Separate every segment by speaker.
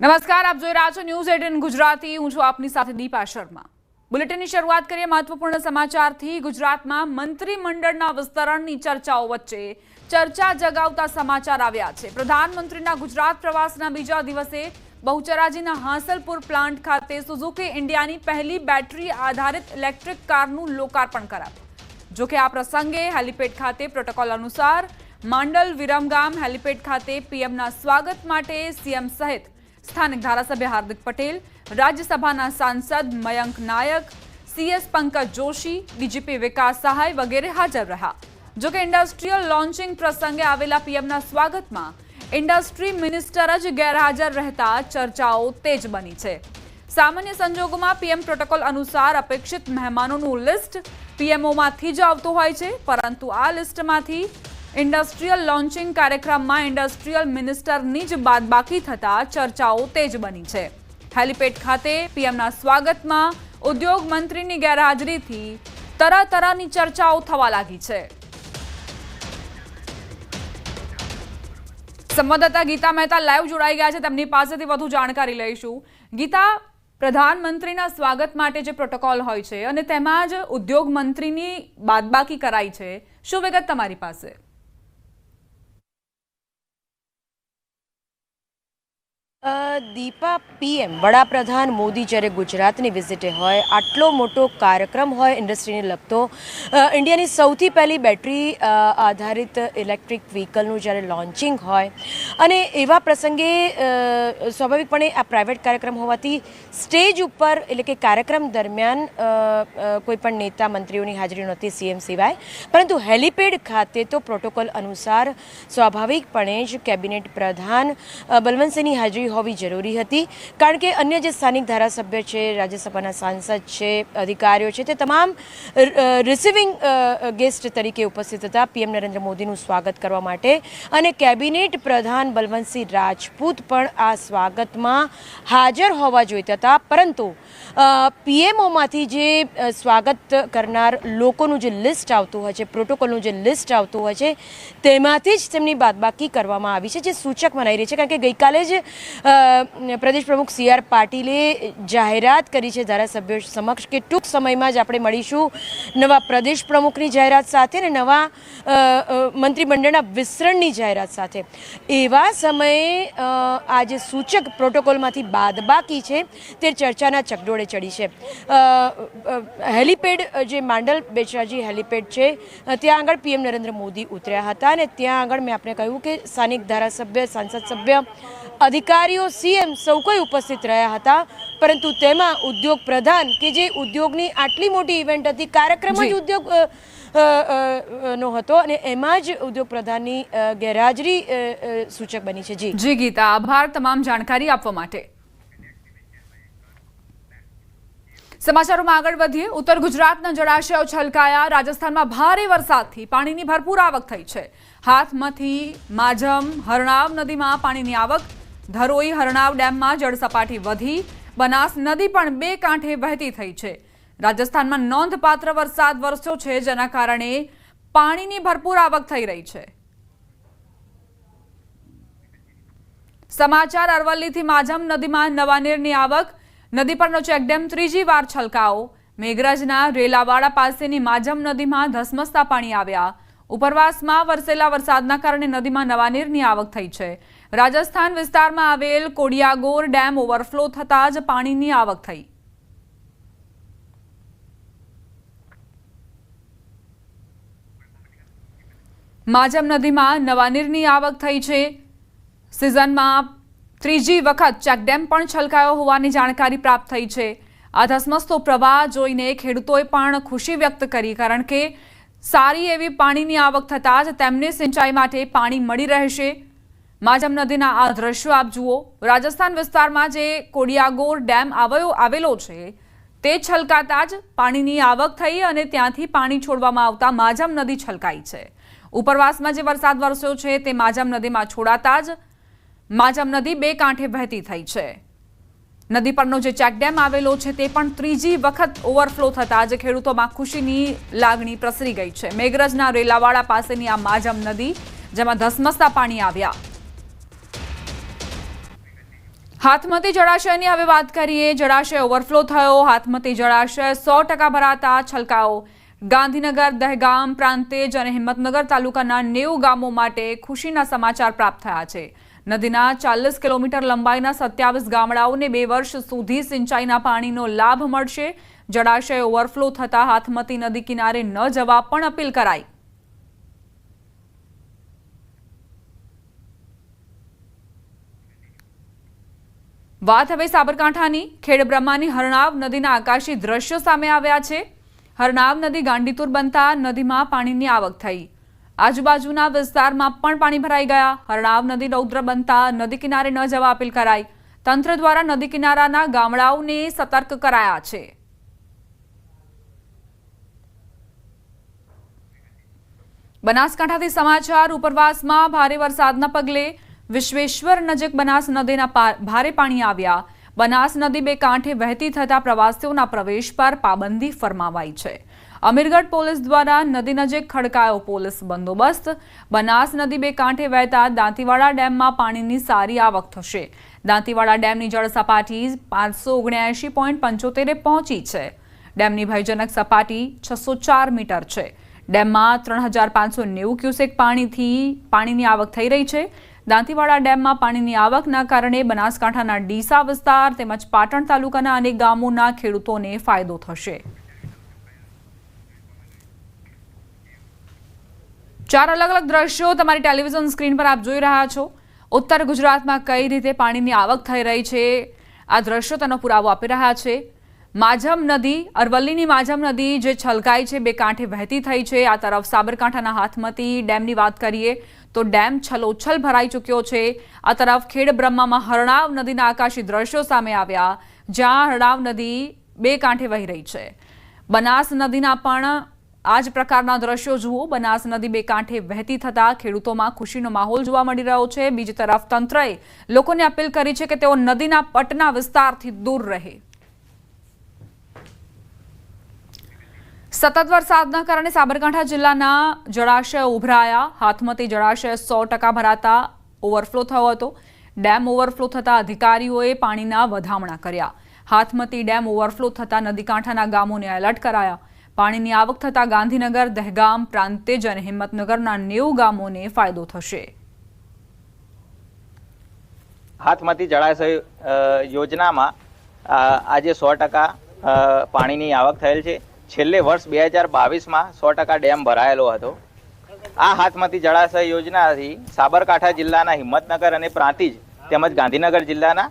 Speaker 1: નમસ્કાર, આપ જોઈ રહ્યા છો ન્યૂઝ એટીન ગુજરાતી. હું છું આપની સાથે દીપા શર્મા. બુલેટિનની શરૂઆત કરીએ મહત્વપૂર્ણ સમાચારથી. ગુજરાતમાં મંત્રીમંડળના વિસ્તરણની ચર્ચાઓ વચ્ચે ચર્ચા જગાવતા સમાચાર આવ્યા છે. પ્રધાનમંત્રીના ગુજરાત પ્રવાસના બીજા દિવસે બહુચરાજીના હાંસલપુર પ્લાન્ટ ખાતે સુઝુકી ઇન્ડિયાની પહેલી બેટરી આધારિત ઇલેક્ટ્રિક કારનું લોકાર્પણ કરાયું. જોકે આ પ્રસંગે હેલિપેડ ખાતે પ્રોટોકોલ અનુસાર માંડલ વિરમગામ હેલિપેડ ખાતે પીએમના સ્વાગત માટે સીએમ સહિત સ્થાનિક ધારાસભ્ય હાર્દિક પટેલ, રાજ્યસભાના સાંસદ મયંક નાયક સીએસ પંકજ જોશી ડીજીપી વિકાસ સહાય વગેરે હાજર રહ્યા. જોકે ઇન્ડસ્ટ્રીયલ લોન્ચિંગ પ્રસંગે આવેલા પીએમના સ્વાગતમાં ઇન્ડસ્ટ્રી મિનિસ્ટર જ ગેરહાજર રહેતા ચર્ચાઓ તેજ બની છે. સામાન્ય સંજોગોમાં પીએમ પ્રોટોકોલ અનુસાર અપેક્ષિત મહેમાનોનું લિસ્ટ પીએમઓમાંથી જ આવતું હોય છે, પરંતુ આ લિસ્ટમાંથી ઇન્ડસ્ટ્રીયલ લોન્ચિંગ કાર્યક્રમમાં ઇન્ડસ્ટ્રીયલ મિનિસ્ટરની જ બાદબાકી થતા ચર્ચાઓ તેજ બની છે. હેલિપેડ ખાતે પીએમના સ્વાગતમાં ઉદ્યોગ મંત્રીની ગેરહાજરીથી તરહ તરહની ચર્ચાઓ થવા લાગી છે. સંવાદદાતા ગીતા મહેતા લાઈવ જોડાઈ ગયા છે. તેમની પાસેથી વધુ જાણકારી લઈશું. ગીતા, પ્રધાનમંત્રીના સ્વાગત માટે જે પ્રોટોકોલ હોય છે અને તેમાં જ ઉદ્યોગ મંત્રીની બાદબાકી કરાઈ છે. શું વિગત તમારી પાસે?
Speaker 2: દીપા પીએમ વડાપ્રધાન મોદી જ્યારે ગુજરાતની વિઝિટે હોય આટલો મોટો કાર્યક્રમ હોય ઇન્ડસ્ટ્રીને લગતો ઇન્ડિયાની સૌથી પહેલી બેટરી આધારિત ઇલેક્ટ્રિક વ્હીકલનું જ્યારે લોન્ચિંગ હોય અને એવા પ્રસંગે સ્વાભાવિકપણે આ પ્રાઇવેટ કાર્યક્રમ હોવાથી સ્ટેજ ઉપર એટલે કે કાર્યક્રમ દરમિયાન અ, અ, કોઈ પણ નેતા મંત્રીઓની હાજરી નહોતી સીએમ સિવાય પરંતુ હેલિપેડ ખાતે તો પ્રોટોકોલ અનુસાર સ્વાભાવિકપણે જ કેબિનેટ પ્રધાન બલવંતસિંહની હાજરી હોવી જરૂરી હતી. કારણ કે અન્ય જે સ્થાનિક ધારાસભ્ય છે, રાજ્યસભાના સાંસદ છે, અધિકારીઓ છે, તે તમામ રિસીવિંગ ગેસ્ટ તરીકે ઉપસ્થિત હતા. પીએમ નરેન્દ્ર મોદીનું સ્વાગત કરવા માટે. અને કેબિનેટ પ્રધાન બલવંતસિંહ રાજપૂત પણ આ સ્વાગતમાં હાજર હોવા જોઈતા હતા. પરંતુ પીએમઓમાંથી જે સ્વાગત કરનાર લોકોનું જે લિસ્ટ આવતું હોય છે, પ્રોટોકોલનું જે લિસ્ટ આવતું હોય છે, તેમાંથી જ તેમની બાદબાકી કરવામાં આવી છે, જે સૂચક મનાઈ રહી છે. કારણ કે ગઈકાલે જ પ્રદેશ પ્રમુખ સી આર પાટીલે જાહેરાત કરી છે ધારાસભ્યો સમક્ષ કે ટૂંક સમયમાં જ આપણે મળીશું નવા પ્રદેશ પ્રમુખની જાહેરાત સાથે ને નવા મંત્રીમંડળના વિસ્તરણની જાહેરાત સાથે. એવા સમયે આ જે સૂચક પ્રોટોકોલમાંથી બાદબાકી છે. તે ચર્ચાના ચકડોળે ચડી છે. હેલિપેડ જે માંડલ બેચરાજી હેલિપેડ છે ત્યાં આગળ પીએમ નરેન્દ્ર મોદી ઉતર્યા હતા અને ત્યાં આગળ મેં આપણે કહ્યું કે સ્થાનિક ધારાસભ્ય, સાંસદ સભ્ય અધિકારીઓ સીએમ સૌ કોઈ ઉપસ્થિત રહ્યા હતા પરંતુ તેમાં ઉદ્યોગ પ્રધાન કે જે ઉદ્યોગની આટલી મોટી ઇવેન્ટ હતી કાર્યક્રમ જ ઉદ્યોગ નો હતો અને એમાં જ ઉદ્યોગ પ્રધાનની ગેરહાજરી સૂચક બની છે. જી.
Speaker 1: જી ગીતા આભાર તમામ જાણકારી આપવા માટે. સમાચારોમાં આગળ વધીએ. ઉત્તર ગુજરાતના જળાશયો છલકાયા. રાજસ્થાનમાં ભારે વરસાદથી પાણીની ભરપૂર આવક થઈ છે. હાથમાંથી માજમ હરણાવ નદીમાં પાણીની આવક ધરોઈ હરણાવ ડેમમાં જળસપાટી વધી, બનાસ નદી પણ બે કાંઠે વહેતી થઈ છે. રાજસ્થાનમાં નોંધપાત્ર વરસાદ વરસ્યો છે, જેના કારણે પાણીની ભરપૂર આવક થઈ રહી છે. સમાચાર અરવલ્લીથી માજમ નદીમાં નવા નીરની આવક. નદી પરનો ચેકડેમ ત્રીજી વાર છલકાઓ મેઘરાજના રેલાવાડા પાસેની માજમ નદીમાં ધસમસતા પાણી આવ્યા. ઉપરવાસમાં વરસેલા વરસાદના કારણે નદીમાં નવા નીરની આવક થઈ છે. રાજસ્થાન વિસ્તારમાં આવેલ કોડિયાગોર ડેમ ઓવરફ્લો થતાં જ પાણીની આવક થઈ. માજમ નદીમાં નવા નીરની આવક થઈ છે. સિઝનમાં ત્રીજી વખત ચેકડેમ પણ છલકાયો હોવાની જાણકારી પ્રાપ્ત થઈ છે. આ ધસમસતો પ્રવાહ જોઈને ખેડૂતોએ પણ ખુશી વ્યક્ત કરી કારણ કે સારી એવી પાણીની આવક થતાં જ તેમને સિંચાઈ માટે પાણી મળી રહેશે. માજમ નદીના આ દ્રશ્યો આપ જુઓ. રાજસ્થાન વિસ્તારમાં જે કોડિયાગોર ડેમ આવ્યો, આવેલો છે, તે છલકાતા જ પાણીની આવક થઈ અને ત્યાંથી પાણી છોડવામાં આવતા માજમ નદી છલકાઈ છે. ઉપરવાસમાં જે વરસાદ વરસ્યો છે, તે માજમ નદીમાં છોડાતા જ માજમ નદી બે કાંઠે વહેતી થઈ છે. નદી પરનો જે ચેકડેમ આવેલો છે, તે પણ ત્રીજી વખત ઓવરફ્લો થતા જ ખેડૂતોમાં ખુશીની લાગણી પ્રસરી ગઈ છે. મેઘરજના રેલાવાડા પાસેની આ માજમ નદી, જેમાં ધસમસતા પાણી આવ્યા. હાથમતી જળાશયની હવે વાત કરીએ, જળાશય ઓવરફ્લો થયો હાથમતી જળાશય સો ટકા ભરાતા છલકાઓ. ગાંધીનગર, દહેગામ પ્રાંતેજ અને હિંમતનગર તાલુકાના નેવું ગામો માટે ખુશીના સમાચાર પ્રાપ્ત થયા છે. નદીના ચાલીસ કિલોમીટર લંબાઈના સત્યાવીસ ગામડાઓને બે વર્ષ સુધી સિંચાઈના પાણીનો લાભ મળશે. જળાશય ઓવરફ્લો થતા હાથમતી નદી કિનારે ન જવા પણ અપીલ કરાઈ. વાત હવે સાબરકાંઠાની. ખેડબ્રહ્માની હરણાવ નદીના આકાશી દ્રશ્યો સામે આવ્યા છે. હરણાવ નદી ગાંડીતુર બનતા નદીમાં પાણીની આવક થઈ. આજુબાજુના વિસ્તારમાં પણ પાણી ભરાઈ ગયા. હરણાવ નદી રૌદ્ર બનતા નદી કિનારે ન જવા અપીલ કરાઈ. તંત્ર દ્વારા નદી કિનારાના ગામડાઓને સતર્ક કરાયા છે. બનાસકાંઠાથી સમાચાર, ઉપરવાસમાં ભારે વરસાદના પગલે વિશ્વેશ્વર નજીક બનાસ નદીના ભારે પાણી આવ્યા. બનાસ નદી બે કાંઠે વહેતી થતા પ્રવાસીઓના પ્રવેશ પર પાબંદી ફરમાવાઈ છે. અમીરગઢ પોલીસ દ્વારા નદી નજીક ખડકાયો પોલીસ બંદોબસ્ત. બનાસ નદી બે કાંઠે વહેતા દાંતીવાડા ડેમમાં પાણીની સારી આવક થશે. દાંતીવાડા ડેમની જળ સપાટી પાંચસો ઓગણ્યાએંશી પોઈન્ટ પંચોતેરે પહોંચી છે. ડેમની ભયજનક સપાટી છસો ચાર મીટર છે. ડેમમાં ત્રણ હજાર પાંચસો નેવું ક્યુસેક પાણીથી પાણીની આવક થઈ રહી છે. દાંતીવાડા ડેમમાં પાણીની આવકના કારણે બનાસકાંઠાના ડીસા વિસ્તાર તેમજ પાટણ તાલુકાના અનેક ગામોના ખેડૂતોને ફાયદો થશે. ચાર અલગ અલગ દ્રશ્યો તમારી ટેલિવિઝન સ્ક્રીન પર આપ જોઈ રહ્યા છો. ઉત્તર ગુજરાતમાં કઈ રીતે પાણીની આવક થઈ રહી છે? આ દ્રશ્યો તેનો પુરાવો આપી રહ્યા છે. માઝમ નદી, અરવલ્લીની માઝમ નદી જે છલકાઈ છે, બે કાંઠે વહેતી થઈ છે. આ તરફ સાબરકાંઠાના હાથમતી ડેમની વાત કરીએ તો ડેમ છલોછલ ભરાઈ ચૂક્યો છે. આ તરફ ખેડબ્રહ્મામાં હરણાવ નદીના આકાશી દ્રશ્યો સામે આવ્યા, જ્યાં હરણાવ નદી બે કાંઠે વહી રહી છે. બનાસ નદીના પણ આ જ પ્રકારના દ્રશ્યો જુઓ. બનાસ નદી બે કાંઠે વહેતી થતા ખેડૂતોમાં ખુશીનો માહોલ જોવા મળી રહ્યો છે. બીજી તરફ તંત્રએ લોકોને અપીલ કરી છે કે તેઓ નદીના પટના વિસ્તારથી દૂર રહે. સતત વરસાદના કારણે સાબરકાંઠા જિલ્લાના જળાશય ઉભરાયા. હાથમતી જળાશય સો ટકા ભરાતા ઓવરફ્લો થયો હતો. ડેમ ઓવરફ્લો થતા અધિકારીઓએ પાણીના વધામણા કર્યા. હાથમતી ડેમ ઓવરફ્લો થતા નદીકાંઠાના ગામોને એલર્ટ કરાયા. પાણીની આવક થતા ગાંધીનગર, દહેગામ પ્રાંતેજ અને હિંમતનગરના નેવું ગામોને ફાયદો થશે.
Speaker 3: હાથમતી જળાશય યોજનામાં આજે સો ટકા પાણીની આવક થયેલ છે. છેલ્લે વર્ષ બે હજાર બાવીસમાં સો ટકા ડેમ ભરાયેલો હતો. આ હાથમાંથી જળાશય યોજનાથી સાબરકાંઠા જિલ્લાના હિંમતનગર અને પ્રાંતિજ તેમજ ગાંધીનગર જિલ્લાના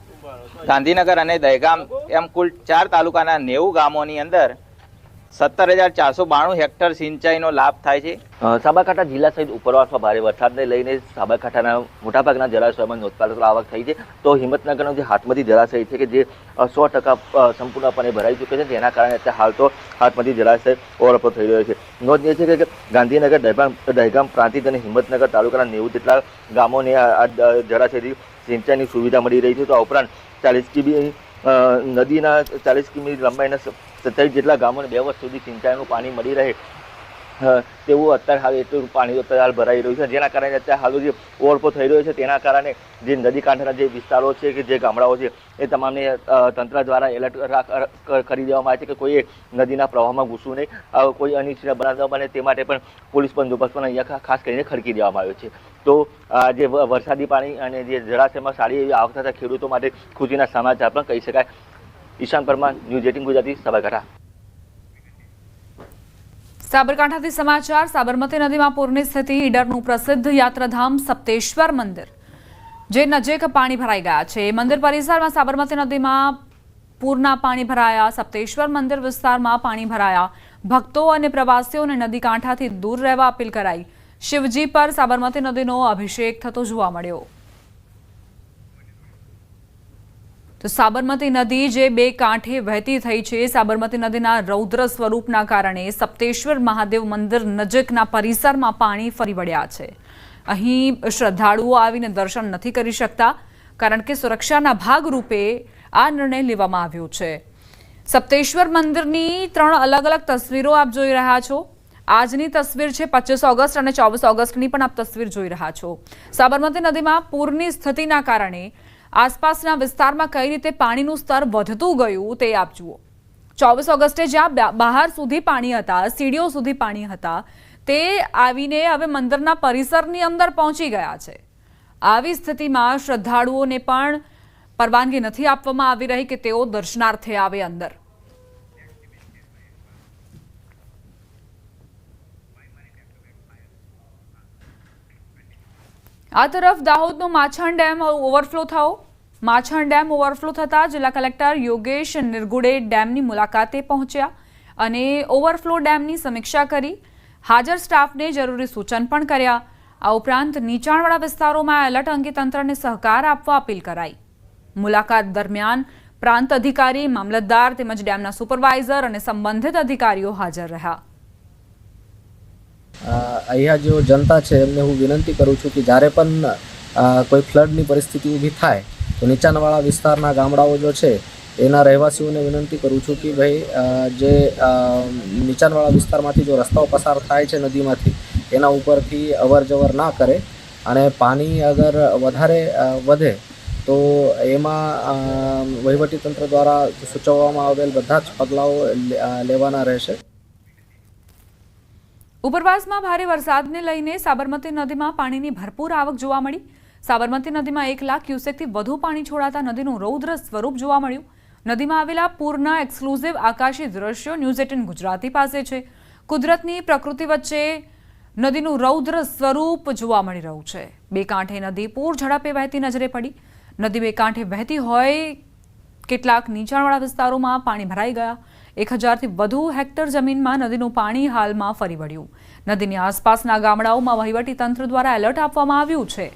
Speaker 3: ગાંધીનગર અને દહેગામ એમ કુલ ચાર તાલુકાના નેવું ગામોની અંદર સત્તર હજાર ચારસો બાણું હેક્ટર સિંચાઈનો લાભ થાય છે.
Speaker 4: સાબરકાંઠા જિલ્લા સહિત ઉપરવાસમાં ભારે વરસાદને લઈને સાબરકાંઠાના મોટાભાગના જળાશયોમાં નોંધપાત્ર આવક થઈ છે. તો હિંમતનગરનો જે હાથમતી જળાશય છે કે જે સો ટકા સંપૂર્ણપણે ભરાઈ ચૂક્યો છે, જેના કારણે અત્યારે હાલ તો હાથમતી જળાશય ઓવરફ્લો થઈ રહ્યો છે. નોંધનીય છે કે ગાંધીનગર દહેગામ દહેગામ પ્રાંતિજ અને હિંમતનગર તાલુકાના નેવું જેટલા ગામોને આ જળાશયથી સિંચાઈની સુવિધા મળી રહી છે. તો આ ઉપરાંત ચાલીસ કિમી નદીના ચાલીસ કિમી લંબાઈના સત્યાવીસ જેટલા ગામોને બે વર્ષ સુધી સિંચાઈનું પાણી મળી રહે. તેવું અત્યારે હાલ એટલું પાણી અત્યારે હાલ ભરાઈ રહ્યું છે. જેના કારણે અત્યારે હાલ જે ઓવરફ્લો થઈ રહ્યો છે, તેના કારણે જે નદી કાંઠાના જે વિસ્તારો છે કે જે ગામડાઓ છે, એ તમામને તંત્ર દ્વારા એલર્ટ કરી દેવામાં આવે છે કે કોઈએ નદીના પ્રવાહમાં ઘૂસવું નહીં. કોઈ અનિચ્છનીય બનાવવા માટે તે માટે પણ પોલીસ બંદોબસ્ત પણ અહીંયા ખાસ કરીને ખડકી દેવામાં આવ્યો છે. તો જે વરસાદી પાણી અને જે જળાશયમાં સારી એવી આવક થતા ખેડૂતો માટે ખુશીના સમાચાર પણ કહી શકાય. Ishan Parmar, news eighteen Gujarati, Sabarkantha.
Speaker 1: સાબરકાંઠાથી સમાચાર. સાબરમતી નદીમાં પૂરની સ્થિતિ, ઈડરનું પ્રસિદ્ધ યાત્રાધામ સપ્તેશ્વર મંદિર. જે નજીક પાણી ભરાઈ ગયા છે. મંદિર પરિસરમાં સાબરમતી નદીમાં પૂરના પાણી ભરાયા. સપ્તેશ્વર મંદિર વિસ્તારમાં પાણી ભરાયા. ભક્તો અને પ્રવાસીઓને નદી કાંઠાથી દૂર રહેવા અપીલ કરાઈ. શિવજી પર સાબરમતી નદીનો અભિષેક થતો જોવા મળ્યો. તો સાબરમતી નદી જે બે કાંઠે વહેતી થઈ છે, સાબરમતી નદીના રૌદ્ર સ્વરૂપના કારણે સપ્તેશ્વર મહાદેવ મંદિર નજીકના પરિસરમાં પાણી ફરી વળ્યા છે. અહીં શ્રદ્ધાળુઓ આવીને દર્શન નથી કરી શકતા, કારણ કે સુરક્ષાના ભાગરૂપે આ નિર્ણય લેવામાં આવ્યો છે. સપ્તેશ્વર મંદિરની ત્રણ અલગ અલગ તસવીરો આપ જોઈ રહ્યા છો. આજની તસવીર છે પચીસ ઓગસ્ટ અને ચોવીસ ઓગસ્ટની પણ આપ તસવીર જોઈ રહ્યા છો. સાબરમતી નદીમાં પૂરની સ્થિતિના કારણે આસપાસના વિસ્તારમાં કઈ રીતે પાણીનું સ્તર વધતું ગયું તે આપ જુઓ. ચોવીસ ઓગસ્ટે જ્યાં બહાર સુધી પાણી હતા, સીડીઓ સુધી પાણી હતા, તે આવીને હવે મંદિરના પરિસરની અંદર પહોંચી ગયા છે. આવી સ્થિતિમાં શ્રદ્ધાળુઓને પણ પરવાનગી નથી આપવામાં આવી રહી કે તેઓ દર્શનાર્થે આવે અંદર. આ તરફ દાહોદનો માછણ ડેમ ઓવરફ્લો થયો. માછણ ડેમ ઓવરફ્લો થતાં જિલ્લા કલેક્ટર યોગેશ નિર્ગુડે ડેમની મુલાકાતે પહોંચ્યા અને ઓવરફ્લો ડેમની સમીક્ષા કરી. હાજર સ્ટાફને જરૂરી સૂચન પણ કર્યા. આ ઉપરાંત નીચાણવાળા વિસ્તારોમાં એલર્ટ અંગે તંત્રને સહકાર આપવા અપીલ કરાઈ. મુલાકાત દરમિયાન પ્રાંત અધિકારી, મામલતદાર તેમજ ડેમના સુપરવાઇઝર અને સંબંધિત અધિકારીઓ હાજર રહ્યા.
Speaker 5: અહીંયા જો જનતા છે, એમને હું વિનંતી કરું છું કે જ્યારે પણ કોઈ ફ્લડની પરિસ્થિતિ ઊભી થાય તો નીચાણવાળા વિસ્તારના ગામડાઓ જો છે, એના રહેવાસીઓને વિનંતી કરું છું કે ભાઈ જે નીચાણવાળા વિસ્તારમાંથી જો રસ્તાઓ પસાર થાય છે નદીમાંથી, એના ઉપરથી અવર જવર ના કરે અને પાણી અગર વધારે વધે, તો એમાં વહીવટીતંત્ર દ્વારા સૂચવવામાં આવેલ બધા જ પગલાઓ લેવાના રહેશે.
Speaker 1: ઉપરવાસમાં ભારે વરસાદને લઈને સાબરમતી નદીમાં પાણીની ભરપૂર આવક જોવા મળી. સાબરમતી નદીમાં એક લાખ ક્યુસેકથી વધુ પાણી છોડાતા નદીનું રૌદ્ર સ્વરૂપ જોવા મળ્યું. નદીમાં આવેલા પૂરના એક્સક્લુઝિવ આકાશી દ્રશ્યો ન્યૂઝ એટીન ગુજરાતી પાસે છે. કુદરતની પ્રકૃતિ વચ્ચે નદીનું રૌદ્ર સ્વરૂપ જોવા મળી રહ્યું છે. બે કાંઠે નદી પૂર ઝડપે વહેતી નજરે પડી. નદી બે કાંઠે વહેતી હોય કેટલાક નીચાણવાળા વિસ્તારોમાં પાણી ભરાઈ ગયા. એક હજારથી વધુ હેક્ટર જમીનમાં નદીનું પાણી હાલમાં ફરી વળ્યું. નદીની આસપાસના ગામડાઓમાં વહીવટી તંત્ર દ્વારા એલર્ટ આપવામાં આવ્યું છે.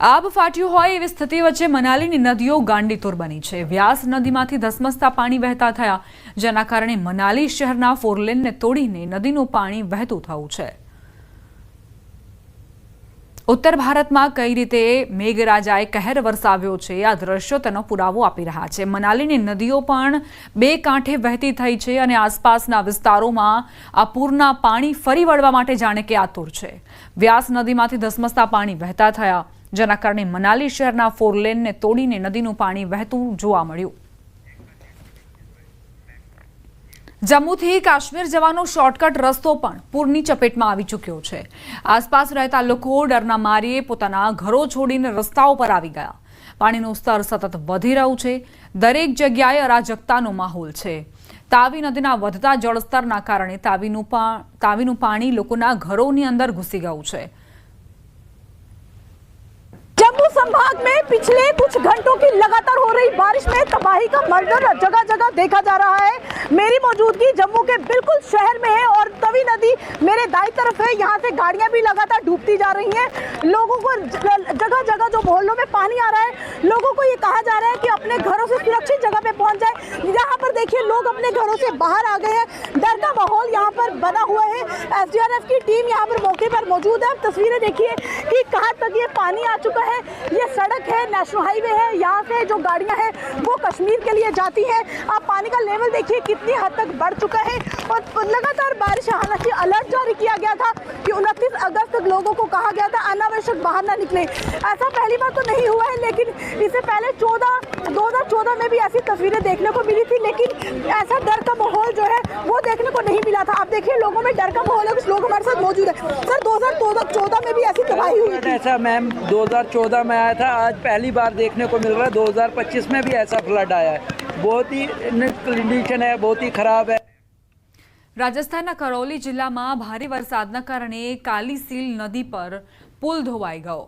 Speaker 1: આબ ફાટ્યું હોય એવી સ્થિતિ વચ્ચે મનાલીની નદીઓ ગાંડીતુર બની છે. વ્યાસ નદીમાંથી ધસમસતા પાણી વહેતા થયા, જેના કારણે મનાલી શહેરના ફોરલેનને તોડીને નદીનું પાણી વહેતું થયું છે. ઉત્તર ભારતમાં કઈ રીતે મેઘરાજાએ કહેર વરસાવ્યો છે, આ દ્રશ્યો તેનો પુરાવો આપી રહ્યા છે. મનાલીની નદીઓ પણ બે કાંઠે વહેતી થઈ છે અને આસપાસના વિસ્તારોમાં આ પૂરના પાણી ફરી વળવા માટે જાણે કે આતુર છે. વ્યાસ નદીમાંથી ધસમસતા પાણી વહેતા થયા જેના કારણે મનાલી શહેરના ફોરલેનને તોડીને નદીનું પાણી વહેતું જોવા મળ્યું. જમ્મુથી કાશ્મીર જવાનો શોર્ટકટ રસ્તો પણ પૂરની ચપેટમાં આવી ચૂક્યો છે. આસપાસ રહેતા લોકો ડરના મારીએ પોતાના ઘરો છોડીને રસ્તાઓ પર આવી ગયા. પાણીનું સ્તર સતત વધી રહ્યું છે. દરેક જગ્યાએ અરાજકતાનો માહોલ છે. તાવી નદીના વધતા જળસ્તરના કારણે તાવીનું તાવીનું પાણી લોકોના ઘરોની અંદર ઘૂસી ગયું છે.
Speaker 6: जम्मू संभाग में पिछले कुछ घंटों की लगातार हो रही बारिश में तबाही का मंजर जगह जगह देखा जा रहा है। मेरी मौजूदगी जम्मू के बिल्कुल शहर में है और तवी नदी मेरे दाई तरफ़ है। यहाँ से गाड़ियाँ भी लगातार डूबती जा रही हैं। लोगों को जगह जगह जो मोहल्लों में पानी आ रहा है, लोगों को ये कहा जा रहा है कि अपने घरों से सुरक्षित जगह पे पहुँच जाए। यहाँ पर देखिए, लोग अपने घरों से बाहर आ गए हैं। डर का माहौल यहाँ पर बना हुआ है। एसडीआरएफ की टीम यहाँ पर मौके पर मौजूद है। तस्वीरें देखिए कि कहाँ तक ये पानी आ चुका है। ये सड़क है नेशनल हाईवे है, यहाँ से जो गाड़ियाँ हैं, वो कश्मीर के लिए जाती हैं। आप पानी का लेवल देखिए, कितनी हद तक बढ़ चुका है। और लगातार बारिश, हालाँकि अलर्ट जारी किया गया था कि उनतीस अगस्त तक लोगों को कहा गया था, अनावश्यक बाहर ना निकले। ऐसा पहली बार तो नहीं हुआ है, लेकिन इससे पहले चौदह, दो हज़ार चौदह में भी ऐसी तस्वीरें देखने को मिली थी, लेकिन ऐसा डर का माहौल जो है, वो देखने को नहीं मिला था। आप देखिए, लोगों में डर का माहौल है, कुछ लोग हमारे साथ मौजूद है। तबाही हुई थी
Speaker 7: ऐसा मैम 2014 में आया था आज पहली बार देखने को मिल रहा है 2025 में भी ऐसा फ्लड आया है बहुत ही कंडीशन है बहुत ही खराब है
Speaker 1: રાજસ્થાનના કરૌલી જિલ્લામાં ભારે વરસાદના કારણે કાલીસીલ નદી પર પુલ ધોવાઈ ગયો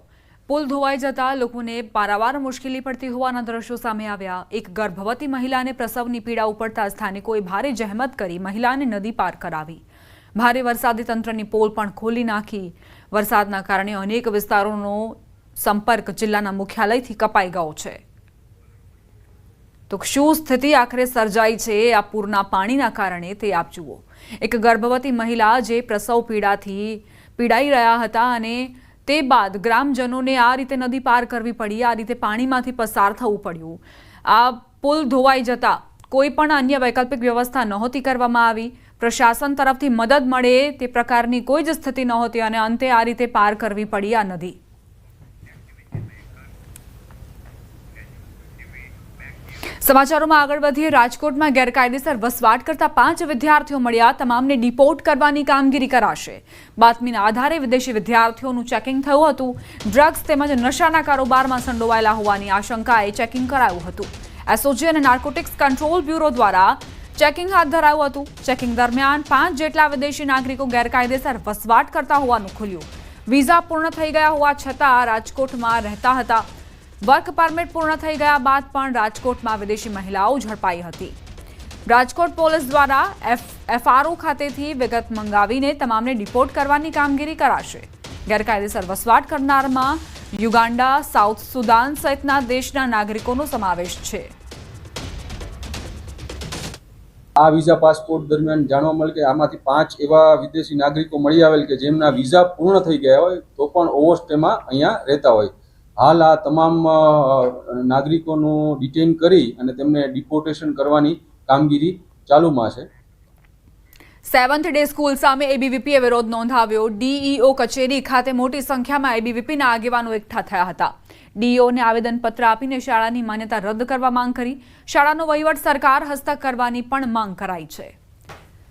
Speaker 1: પુલ ધોવાઈ જતા લોકોને પારાવાર મુશ્કેલી પડતી હોવાના દ્રશ્યો સામે આવ્યા એક ગર્ભવતી મહિલાને પ્રસવની પીડા ઉપડતા સ્થાનિકોએ ભારે જહેમત કરી મહિલાને નદી પાર કરાવી ભારે વરસાદી તંત્રની પોલ પણ ખોલી નાખી વરસાદના કારણે અનેક વિસ્તારોનો સંપર્ક જિલ્લાના મુખ્યાલયથી કપાઈ ગયો છે. તો શું સ્થિતિ આખરે સર્જાઈ છે આ પૂરના પાણીના કારણે તે આપ જુઓ. એક ગર્ભવતી મહિલા જે પ્રસવ પીડાથી પીડાઈ રહ્યા હતા અને તે બાદ ગ્રામજનોને આ રીતે નદી પાર કરવી પડી, આ રીતે પાણીમાંથી પસાર થવું પડ્યું. આ પુલ ધોવાઈ જતા કોઈ પણ અન્ય વૈકલ્પિક વ્યવસ્થા નહોતી કરવામાં આવી. પ્રશાસન તરફથી મદદ મળે તે પ્રકારની કોઈ જ સ્થિતિ નહોતી અને અંતે આ રીતે પાર કરવી પડી આ નદી. સમાચારોમાં આગળ વધીએ. રાજકોટમાં ગેરકાયદેસર વસવાટ કરતા પાંચ વિદ્યાર્થીઓ મળ્યા. તમામને ડિપોર્ટ કરવાની કામગીરી કરાશે. બાતમીના આધારે વિદેશી વિદ્યાર્થીઓનું ચેકિંગ થયું હતું. ડ્રગ્સ તેમજ નશાના કારોબારમાં સંડોવાયેલા હોવાની આશંકાએ ચેકિંગ કરાયું હતું. એસઓજી અને નાર્કોટિક્સ કંટ્રોલ બ્યુરો દ્વારા ચેકિંગ હાથ ધરાયું હતું. ચેકિંગ દરમિયાન પાંચ જેટલા વિદેશી નાગરિકો ગેરકાયદેસર વસવાટ કરતા હોવાનું ખુલ્યું. વિઝા પૂર્ણ થઈ ગયા હોવા છતાં રાજકોટમાં રહેતા હતા. વર્ક પરમિટ પૂર્ણ થઈ ગયા બાદ પણ રાજકોટમાં વિદેશી મહિલાઓ ઝડપાઈ હતી. રાજકોટ પોલીસ દ્વારા એફ એફઆરઓ ખાતેથી વિગત મંગાવીને તમામને ડિપોર્ટ કરવાની કામગીરી કરાશે. ગેરકાયદેસર વસવાટ કરનારમાં યુગાન્ડા સાઉથ સુદાન સહિતના દેશના નાગરિકોનો સમાવેશ છે.
Speaker 8: આ વિઝા પાસપોર્ટ દરમિયાન જાણવા મળે કે આમાંથી પાંચ એવા વિદેશી નાગરિકો મળી આવેલ કે જેમના વિઝા પૂર્ણ થઈ ગયા હોય, તો પણ ઓવરસ્ટેમાં અહીંયા રહેતા હોય. હાલ આ તમામ નાગરિકોનું ડિટેન કરી અને તેમને ડિપોર્ટેશન કરવાની કામગીરી ચાલુમાં છે.
Speaker 1: સેવન્થ ડે સ્કૂલ સામે એબીવીપીએ વિરોધ નોંધાવ્યો. ડીઈઓ કચેરી ખાતે મોટી સંખ્યામાં એબીવીપીના આગેવાનો એકઠા થયા હતા. ડીઈઓને આવેદનપત્ર આપીને શાળાની માન્યતા રદ કરવા માંગ કરી. શાળાનો વહીવટ સરકાર હસ્તક કરવાની પણ માંગ કરાઈ છે.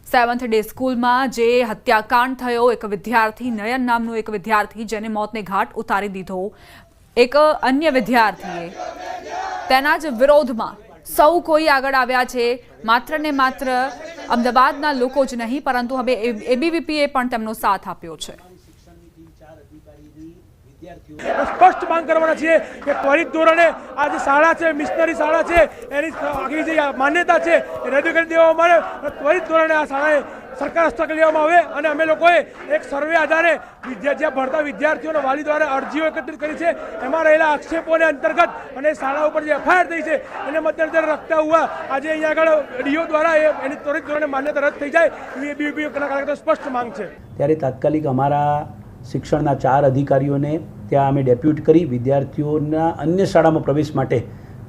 Speaker 1: સેવન્થ ડે સ્કૂલમાં જે હત્યાકાંડ થયો, એક વિદ્યાર્થી નયન નામનો એક વિદ્યાર્થી જેને મોતને ઘાટ ઉતારી દીધો. એક અન્ય વિદ્યાર્થીએ તેના જ વિરોધમાં સૌ કોઈ આગળ આવ્યા છે. માત્ર ને માત્ર અમદાવાદના લોકો જ નહીં, પરંતુ હવે એબીવીપીએ પણ તેમનો સાથ આપ્યો છે.
Speaker 9: સ્પષ્ટ માંગ કરવાના છીએ કે ત્વરિત ધોરણે આ જે શાળા છે, મિશનરી શાળા છે, એની આગવી જે માન્યતા છે એ રદ કરી દેવામાં આવે ત્વરિત ધોરણે આ શાળાએ સરકાર હસ્તક લેવામાં આવે અને અમે લોકોએ એક સર્વે આધારે વિદ્યા, જ્યાં ભણતા વિદ્યાર્થીઓના વાલી દ્વારા અરજીઓ એકત્રિત કરી છે, એમાં રહેલા આક્ષેપોને અંતર્ગત અને શાળા ઉપર જે એફઆઈઆર થઈ છે, એને મદ્દેનજર રાખતા હોવા આજે અહીંયા આગળ ડીઓ દ્વારા એની ત્વરિત ધોરણે માન્યતા રદ થઈ જાય એવી કલાકાર સ્પષ્ટ માંગ છે.
Speaker 10: ત્યારે તાત્કાલિક અમારા શિક્ષણના ચાર અધિકારીઓને ત્યાં અમે ડેપ્યુટ કરી વિદ્યાર્થીઓના અન્ય શાળામાં પ્રવેશ માટે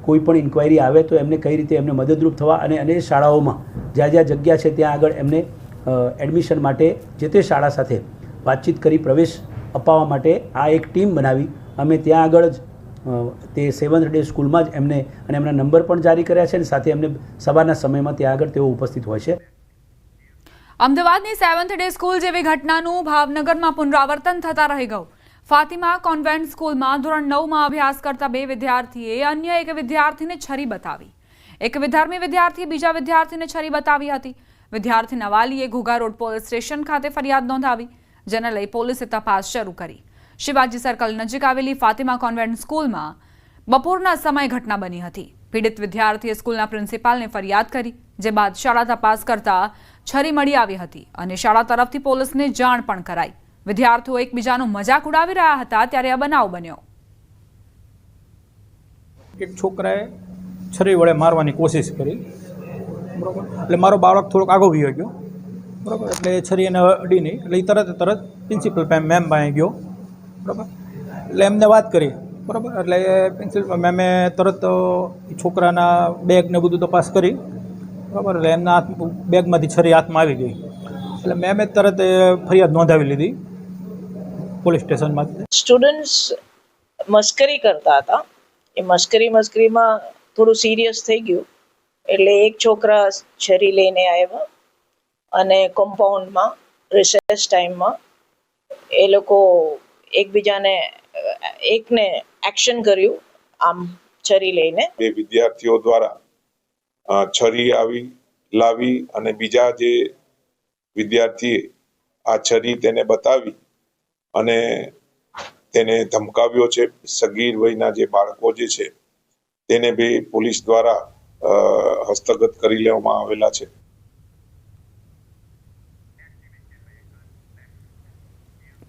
Speaker 10: કોઈ પણ ઇન્ક્વાયરી આવે તો એમને કઈ રીતે એમને મદદરૂપ થવા અને અને શાળાઓમાં જ્યાં જ્યાં જગ્યા છે ત્યાં આગળ એમને એડમિશન માટે જે તે શાળા સાથે વાતચીત કરી પ્રવેશ અપાવવા માટે આ એક ટીમ બનાવી. અમે ત્યાં આગળ જ તે સેવન્થ ડે સ્કૂલમાં જ એમને અને એમના નંબર પણ જારી કર્યા છે અને સાથે એમને સવારના સમયમાં ત્યાં આગળ તેઓ ઉપસ્થિત હોય છે.
Speaker 1: અમદાવાદની સેવન્થ ડે સ્કૂલ જેવી ઘટનાનું ભાવનગરમાં પુનરાવર્તન થતા રહી ગયું. ફાતિમા કોન્વેન્ટ સ્કૂલમાં ધોરણ નવમાં અભ્યાસ કરતા બે વિદ્યાર્થીએ અન્ય એક વિદ્યાર્થીને છરી બતાવી. એક વિધર્મી વિદ્યાર્થીએ બીજા વિદ્યાર્થીને છરી બતાવી હતી. વિદ્યાર્થીના વાલીએ ઘોઘા રોડ પોલીસ સ્ટેશન ખાતે ફરિયાદ નોંધાવી, જેને લઈ પોલીસે તપાસ શરૂ કરી. શિવાજી સર્કલ નજીક આવેલી ફાતિમા કોન્વેન્ટ સ્કૂલમાં બપોરના સમય ઘટના બની હતી. પીડિત વિદ્યાર્થીએ સ્કૂલના પ્રિન્સિપાલને ફરિયાદ કરી, જે બાદ શાળા તપાસ કરતા છરી મળી આવી હતી અને શાળા તરફથી પોલીસને જાણ પણ કરાઈ. વિદ્યાર્થીઓ એકબીજાનો મજાક ઉડાવી રહ્યા હતા ત્યારે આ બનાવ બન્યો.
Speaker 11: એક છોકરાએ છરી વડે મારવાની કોશિશ કરી. બરાબર? એટલે મારો બાળક થોડોક આગો વયો ગયો. બરાબર? એટલે છરી એને અડી નહીં. એટલે એ તરત તરત પ્રિન્સિપલ મેમ પાસે ગયો. બરાબર? એટલે એમને વાત કરી. બરાબર? એટલે એ પ્રિન્સિપલ મેમે તરત છોકરાના બેગને બધું તપાસ કરી. બરાબર? એટલે એમના હાથ બેગમાંથી છરી હાથમાં આવી ગઈ. એટલે મેમે તરત ફરિયાદ નોંધાવી લીધી. પોલીસ સ્ટેશનમાં
Speaker 12: સ્ટુડન્ટ્સ મસ્કરી કરતા હતા. એ મસ્કરી મસ્કરીમાં થોડું સિરિયસ થઈ ગયું. એટલે એક છોકરા છરી લઈને આવ્યા અને કમ્પાઉન્ડમાં રિસેસ ટાઈમમાં એ લોકો એકબીજાને એકને એક્શન કર્યું આમ છરી લઈને.
Speaker 13: બે વિદ્યાર્થીઓ દ્વારા છરી આવી લાવી અને બીજા જે વિદ્યાર્થીએ આ છરી તેને બતાવી અને તેને ધમકાવ્યો છે. સગીર વયના જે બાળકો જે છે, તેને બી પોલીસ દ્વારા હસ્તગત કરી લેવામાં આવેલા છે.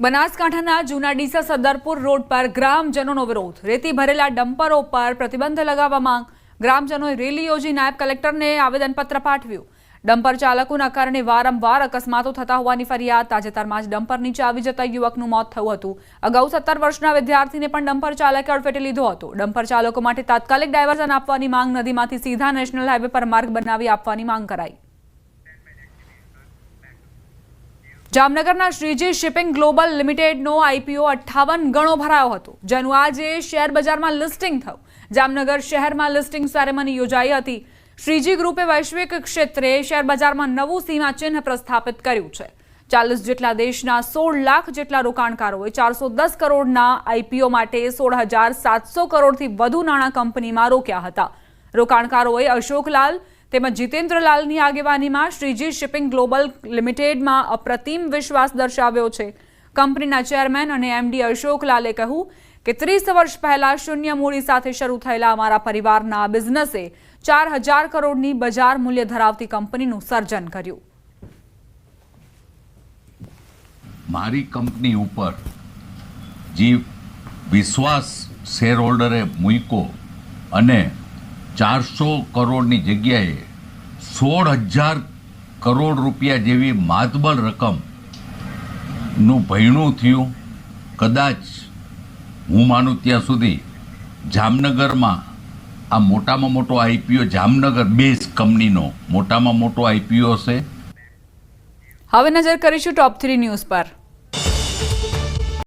Speaker 1: બનાસકાંઠાના જૂના ડીસા સદરપુર રોડ પર ગ્રામજનોનો વિરોધ. રેતી ભરેલા ડમ્પરો પર પ્રતિબંધ લગાવવા માંગ. ગ્રામજનોએ રેલી યોજી નાયબ કલેક્ટરને આવેદનપત્ર પાઠવ્યું. ડમ્પર ચાલકોના કારણે વારંવાર અકસ્માતો થતા હોવાની ફરિયાદ. તાજેતરમાં જ ડમ્પર નીચે આવી જતા યુવકનું મોત થયું હતું. અગાઉ સત્તર વર્ષના વિદ્યાર્થીને પણ ડમ્પર ચાલકે અડફેટે લીધો હતો. ડમ્પર ચાલકો માટે તાત્કાલિક ડાયવર્ઝન આપવાની માંગ, નદીમાંથી સીધા નેશનલ હાઈવે પર માર્ગ બનાવી આપવાની માંગ કરાઈ. જામનગરના શ્રીજી શિપિંગ ગ્લોબલ લિમિટેડનો આઈપીઓ અઠ્ઠાવન ગણો ભરાયો હતો. જેનું આજે શેર બજારમાં લિસ્ટિંગ થયું. જામનગર શહેરમાં લિસ્ટિંગ સેરેમની યોજાઈ હતી. શ્રીજી ગ્રુપે વૈશ્વિક ક્ષેત્રે શેર બજારમાં નવું સીમાચિહ્ન પ્રસ્થાપિત કર્યું છે. ચાલીસ જેટલા દેશના સોળ લાખ જેટલા રોકાણકારોએ ચારસો દસ કરોડના આઈપીઓ માટે સોળ હજાર સાતસો કરોડથી વધુ નાણાં કંપનીમાં રોક્યા હતા. રોકાણકારોએ અશોકલાલ તેમજ જીતેન્દ્રલાલની આગેવાનીમાં શ્રીજી શિપિંગ ગ્લોબલ લિમિટેડમાં અપ્રતિમ વિશ્વાસ દર્શાવ્યો છે. કંપનીના ચેરમેન અને એમડી અશોકલાલે કહ્યું કે ત્રીસ વર્ષ પહેલા શૂન્ય મૂડી સાથે શરૂ થયેલા અમારા પરિવારના બિઝનેસે ચાર હજાર કરોડની બજાર મૂલ્ય ધરાવતી કંપનીનું સર્જન કર્યું.
Speaker 14: મારી કંપની ઉપર જે વિશ્વાસ શેર હોલ્ડરે મૂક્યો અને ચારસો કરોડની જગ્યાએ સોળ હજાર કરોડ રૂપિયા જેવી માતબર રકમનું ભયણું થયું. કદાચ હું માનું ત્યાં સુધી જામનગરમાં આ મોટામાં મોટો આઈપીઓ જામનગર બેઝ કંપનીનો મોટામાં મોટો આઈપીઓ હશે.
Speaker 1: હવે નજર કરીશું ટોપ થ્રી ન્યૂઝ પર.